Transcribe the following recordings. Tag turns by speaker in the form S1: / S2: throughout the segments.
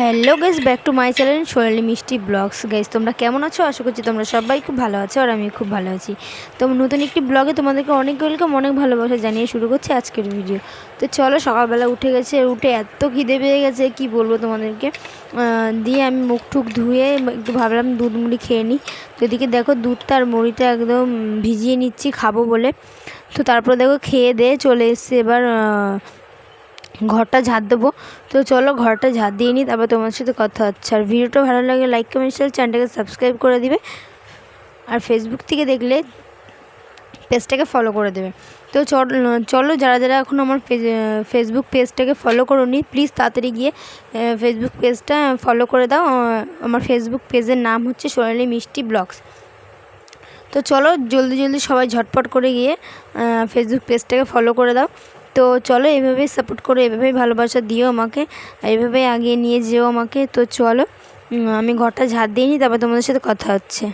S1: Hello guys back to my channel Sonali Mishti vlogs. Guys তোমরা কেমন আছো? আশা করছি তোমরা সবাই খুব ভালো আছো আর আমি খুব ভালো আছি। তো নতুন একটি ব্লগে তোমাদেরকে অনেক ওয়েলকাম অনেক ভালোবাসা জানিয়ে শুরু করছি আজকের ভিডিও তো চলো, সকালবেলা উঠে গেছে উঠে এত খিদে পেয়ে গেছে, কি বলব তোমাদেরকে? দিয়ে আমি মুখ টুক ধুয়ে একটু ভাবলাম দুধ মুড়ি খেয়ে নিই। তো এদিকে দেখো দুধটা আর মুড়িটা একদম ভিজিয়ে নিচ্ছি, খাব বলে। তো তারপর দেখো খেয়ে দিয়ে চলে এসছে এবার ঘরটা ঝাড় দেবো। তো চলো ঘরটা ঝাড় দিয়ে নিই, তারপর তোমার সাথে কথা হচ্ছে। আর ভিডিওটা ভালো লাগে লাইক কমেন্ট শেয়ার চ্যানেলটাকে সাবস্ক্রাইব করে দিবে। আর ফেসবুক থেকে দেখলে পেজটাকে ফলো করে দেবে। তো চল- যারা যারা এখন আমার ফেসবুক পেজটাকে ফলো করো নি প্লিজ তাড়াতাড়ি গিয়ে ফেসবুক পেজটা ফলো করে দাও। আমার ফেসবুক পেজের নাম হচ্ছে সোনালি মিষ্টি ব্লগস। তো চলো জলদি জলদি সবাই ঝটপট করে গিয়ে ফেসবুক পেজটাকে ফলো করে দাও। তো চলো এভাবেই সাপোর্ট করো, এভাবেই ভালোবাসা দিও আমাকে এভাবেই আগিয়ে নিয়ে যেও আমাকে। তো চলো আমি ঘরটা ঝাড় দিয়ে নিই, তারপর তোমাদের সাথে কথা হচ্ছে।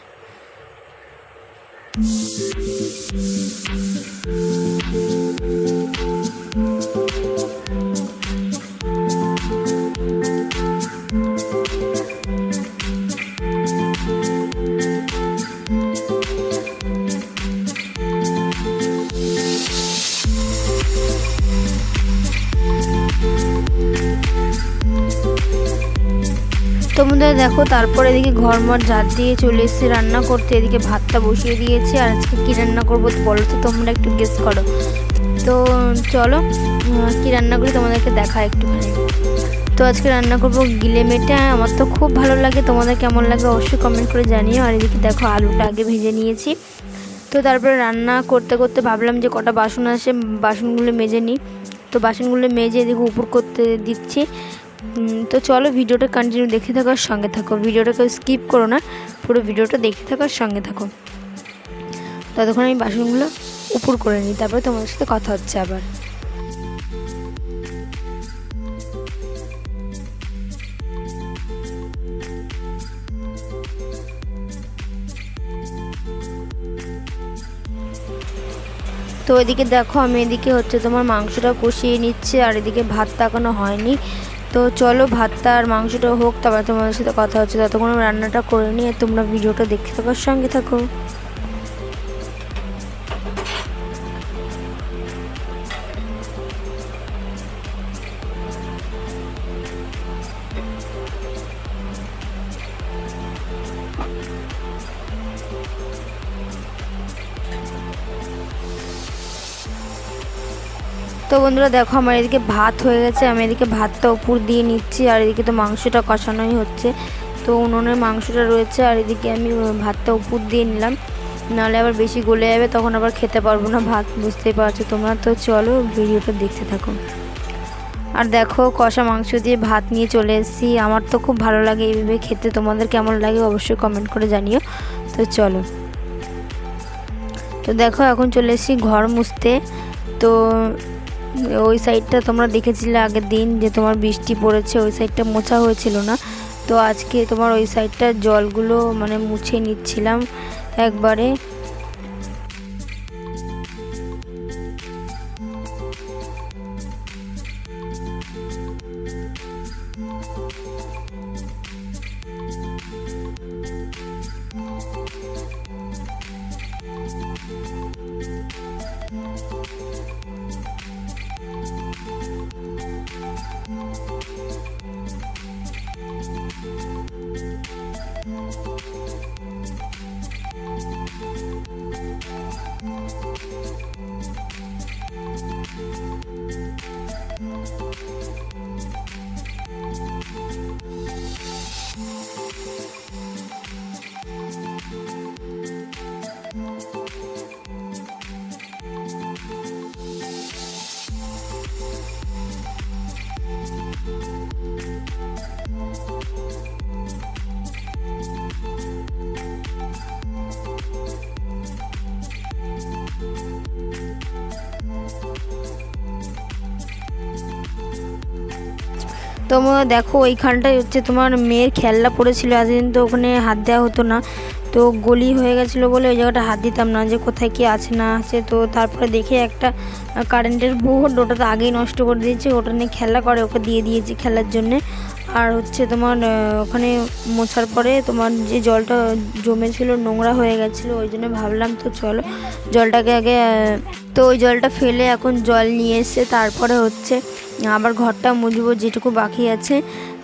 S1: তোমরা দেখো, তারপর এদিকে ঘর মর ঝাড় দিয়ে চলে এসেছি রান্না করতে। এদিকে ভাতটা বসিয়ে দিয়েছি আর আজকে কী রান্না করব তো বলো তো, তোমরা একটু গেস করো। তো চলো কী রান্না করি তোমাদেরকে দেখা একটুখানি। তো আজকে রান্না করব গিলে মেটে, আমার তো খুব ভালো লাগে, তোমাদের কেমন লাগে অবশ্যই কমেন্ট করে জানিও। আর এদিকে দেখো আলুটা আগে ভেজে নিয়েছি। তো তারপরে রান্না করতে করতে ভাবলাম যে কটা বাসন আসে বাসনগুলো মেজে নিই। তো বাসনগুলো মেজে এদিকে উপর করতে দিচ্ছি। তো চলো ভিডিওটা কন্টিনিউ দেখে থাকার সঙ্গে থাকো। ভিডিওটাকে স্কিপ করো না, পুরো ভিডিওটা দেখে থাকার সঙ্গে থাকো। ততক্ষণ আমি বাসনগুলো উপর করে নিই, তারপরে তোমাদের সাথে কথা হচ্ছে আবার। তো এদিকে দেখো, আমি এদিকে হচ্ছে তোমার মাংসটা কষিয়ে নিচ্ছে, আর এদিকে ভাতটা এখনও হয়নি। তো চলো ভাতটা আর মাংসটা হোক, তারপর তোমাদের সাথে কথা হচ্ছে। ততক্ষণ রান্নাটা করে নিয়ে তোমরা ভিডিওটা দেখতে থাকার সঙ্গে থাকো। তো বন্ধুরা দেখো আমার এদিকে ভাত হয়ে গেছে, আমি এদিকে ভাতটা উপর দিয়ে নিচ্ছি, আর এদিকে তো মাংসটা কষানোই হচ্ছে। তো উনুনের মাংসটা রয়েছে, আর এদিকে আমি ভাতটা উপর দিয়ে নিলাম। নাহলে আবার বেশি গলে যাবে, তখন আবার খেতে পারব না ভাত, বুঝতেই পারছ তোমরা? তো চলো ভিডিওটা দেখতে থাকো। আর দেখো, কষা মাংস দিয়ে ভাত নিয়ে চলে এসেছি। আমার তো খুব ভালো লাগে এইভাবে খেতে, তোমাদের কেমন লাগে অবশ্যই কমেন্ট করে জানিও। তো চলো। তো দেখো, এখন চলে এসেছি ঘর মুছতে। তো ওই সাইডটা তোমরা দেখেছিলে আগের দিন যে তোমার বৃষ্টি পড়েছে, ওই সাইডটা মোছা হয়েছিল না। তো আজকে তোমার ওই সাইডটার জলগুলো মানে মুছে নিচ্ছিলাম একবারে। Thank তোমরা দেখো, ওইখানটায় হচ্ছে তোমার মেয়ের খেলনা পড়েছিল এতদিন তো ওখানে হাত দেওয়া হতো না। তো গলি হয়ে গেছিল বলে ওই জায়গাটা হাত দিতাম না, যে কোথায় কি আছে না আছে। তো তারপরে দেখে একটা কারেন্টের বোর্ড, ওটা তো আগেই নষ্ট করে দিয়েছে, ওটা নিয়ে খেলা করে, ওকে দিয়ে দিয়েছি খেলার জন্যে। আর হচ্ছে তোমার ওখানে মোছার পরে তোমার যে জলটা জমেছিল, নোংরা হয়ে গেছিল, ওই জন্য ভাবলাম তো চলো জলটাকে আগে তো ওই জলটা ফেলে এখন জল নিয়ে এসে তারপরে হচ্ছে আবার ঘরটা মুছবো, যেটুকু বাকি আছে।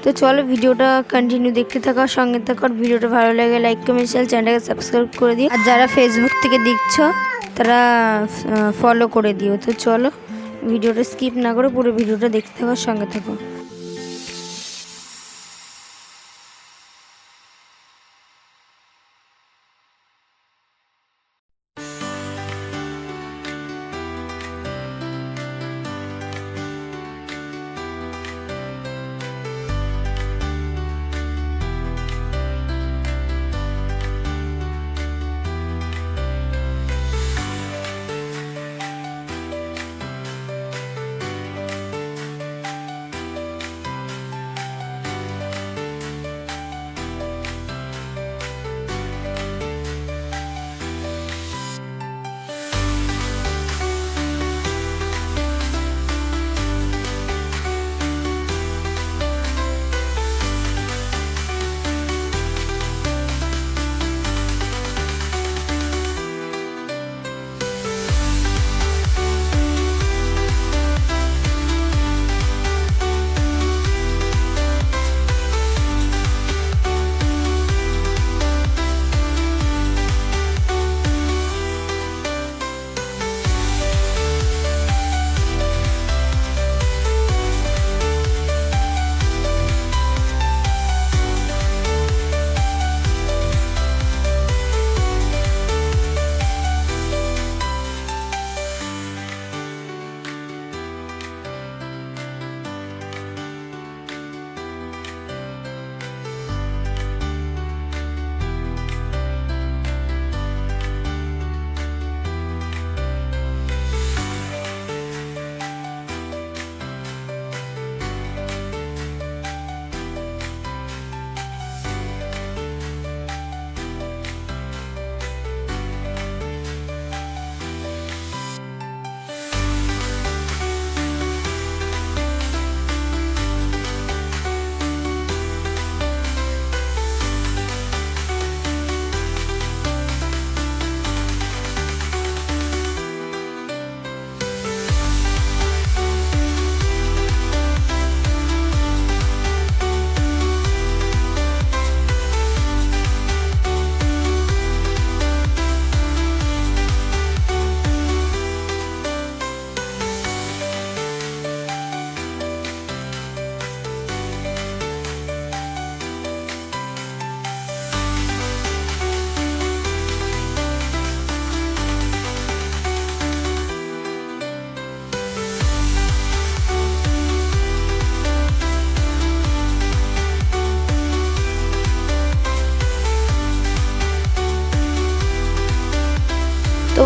S1: তো চলো ভিডিওটা কন্টিনিউ দেখতে থাকার সঙ্গে থাকার ভিডিওটা ভালো লাগে লাইক কমেন্ট শেয়ার চ্যানেলটাকে সাবস্ক্রাইব করে দিও। আর যারা ফেসবুক থেকে দেখছ, তারা ফলো করে দিও। তো চলো, ভিডিওটা স্কিপ না করে পুরো ভিডিওটা দেখতে থাকার সঙ্গে থাকো।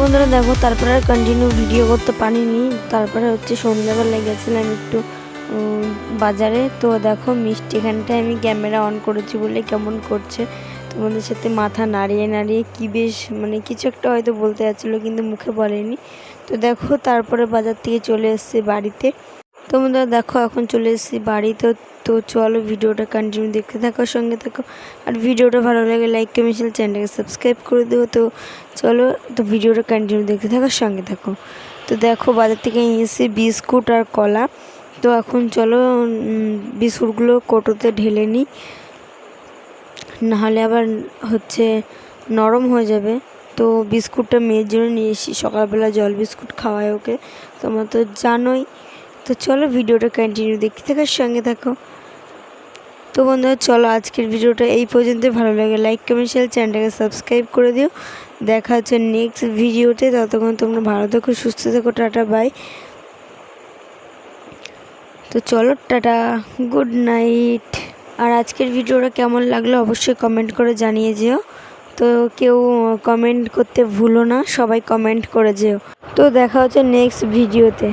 S1: বন্ধুরা, দেখো, তারপরে আর কন্টিনিউ ভিডিও করতে পারিনি। তারপরে হচ্ছে সন্ধ্যাবেলা গেছিলাম একটু বাজারে। তো দেখো, মিষ্টি এখানটায় আমি ক্যামেরা অন করেছি বলে কেমন করছে। তোমাদের সাথে মাথা নাড়িয়ে নাড়িয়ে কি বেশ মানে কিছু একটা হয়তো বলতে যাচ্ছিল, কিন্তু মুখে বলেনি। তো দেখো, তারপরে বাজার থেকে চলে এসছে বাড়িতে। তো বন্ধুরা দেখো, এখন চলে এসেছি বাড়িতে। তো চলো ভিডিওটা কন্টিনিউ দেখতে থাকো, সঙ্গে থাকো। আর ভিডিওটা ভালো লাগে লাইক কমেন্ট চ্যানেলটাকে সাবস্ক্রাইব করে দেবো তো চলো, তো ভিডিওটা কন্টিনিউ দেখতে থাকার সঙ্গে থাকো। তো দেখো, বাজার থেকে নিয়ে এসেছি বিস্কুট আর কলা। তো এখন চলো বিস্কুটগুলো কোটোতে ঢেলে নিই। নাহলে আবার হচ্ছে নরম হয়ে যাবে। তো বিস্কুটটা মেয়ের জন্য নিয়ে এসেছি। সকালবেলা জল বিস্কুট খাওয়াই ওকে। তোমরা তো জানোই। তো চলো ভিডিওটা কন্টিনিউ দেখতে থাকার সঙ্গে থাকো। তো বন্ধুরা, চলো আজকের ভিডিওটা এই পর্যন্ত ভালো লাগে লাইক কমেন্ট শেয়ার চ্যানেলটাকে সাবস্ক্রাইব করে দিও। দেখা হচ্ছে নেক্সট ভিডিওতে। ততক্ষণ তোমরা ভালো থেকো, সুস্থ থেকো, টাটা বাই তো চলো, টাটা গুড নাইট আর আজকের ভিডিওটা কেমন লাগল অবশ্যই কমেন্ট করে জানিয়ে যেও। তো কেউ কমেন্ট করতে ভুলো না, সবাই কমেন্ট করে যেও। তো দেখা হচ্ছে নেক্সট ভিডিওতে।